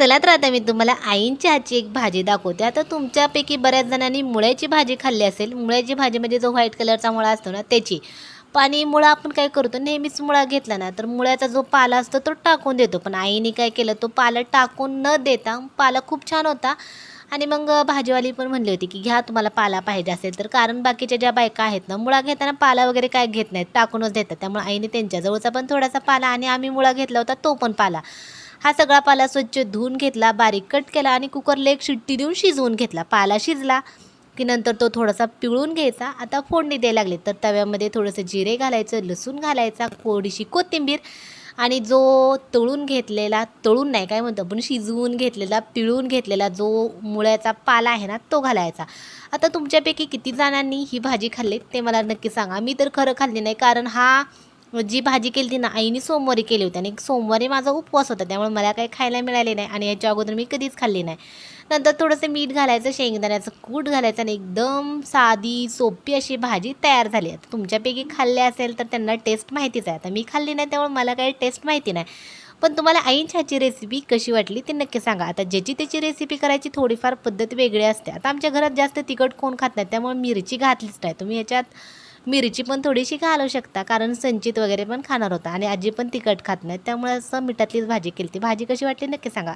चला तर आता मी तुम्हाला आईंच्या हातची एक भाजी दाखवते. आता तुमच्यापैकी बऱ्याच जणांनी मुळ्याची भाजी खाल्ली असेल. मुळ्याची भाजी म्हणजे जो व्हाईट कलरचा मुळा असतो ना त्याची. पाणी मुळा आपण काय करतो? नेहमीच मुळा घेतला ना तर मुळ्याचा जो पाला असतो तो टाकून देतो. पण आईने काय केलं? तो पाला टाकून न देता पाला खूप छान होता. आणि मग भाजीवाली पण म्हणली होती की घ्या तुम्हाला पाला पाहिजे असेल तर. कारण बाकीच्या ज्या बायका आहेत ना मुळा घेताना पाला वगैरे काय घेत नाहीत. टाकूनच देतात. त्यामुळे आईने त्यांच्याजवळचा पण थोडासा पाला आणि आम्ही मुळा घेतला होता तो पण पाला. हा सगळा पाला स्वच्छ धुवून घेतला बारीक कट केला आणि कुकरला एक शिट्टी देऊन शिजवून घेतला. पाला शिजला की नंतर तो थोडासा पिळून घ्यायचा. आता फोडणी द्यायला लागले. तर तव्यामध्ये थोडंसं जिरे घालायचं लसूण घालायचा थोडीशी कोथिंबीर आणि जो तळून घेतलेला तळून नाही काय म्हणतो आपण शिजवून घेतलेला पिळून घेतलेला जो मुळ्याचा पाला आहे ना तो घालायचा. आता तुमच्यापैकी किती जणांनी ही भाजी खाल्ली ते मला नक्की सांगा. मी तर खरं खाल्ली नाही कारण हा जी भाजी केली ती ना आईने सोमवारी केली होती आणि सोमवारी माझा उपवास होता त्यामुळे मला काही खायला मिळाले नाही आणि याच्या अगोदर मी कधीच खाल्ली नाही. नंतर थोडंसं मीठ घालायचं शेंगदाण्याचं कूट घालायचं आणि एकदम साधी सोपी अशी भाजी तयार झाली. आता तुमच्यापैकी खाल्ले असेल तर त्यांना टेस्ट माहितीच आहे. आता मी खाल्ली नाही त्यामुळे मला काही टेस्ट माहिती नाही. पण तुम्हाला आईंच्याची रेसिपी कशी वाटली ते नक्की सांगा. आता ज्याची त्याची रेसिपी करायची थोडीफार पद्धत वेगळी असते. आता आमच्या घरात जास्त तिखट कोण खात नाही त्यामुळे मिरची घातलीच नाही. तुम्ही याच्यात मिरची पण थोडीशी घालू शकता कारण संचित वगैरे पण खाणार होता आणि आजी पण तिखट खात नाही त्यामुळे असं मिठातलीच भाजी केली ती भाजी कशी वाटली नक्की सांगा.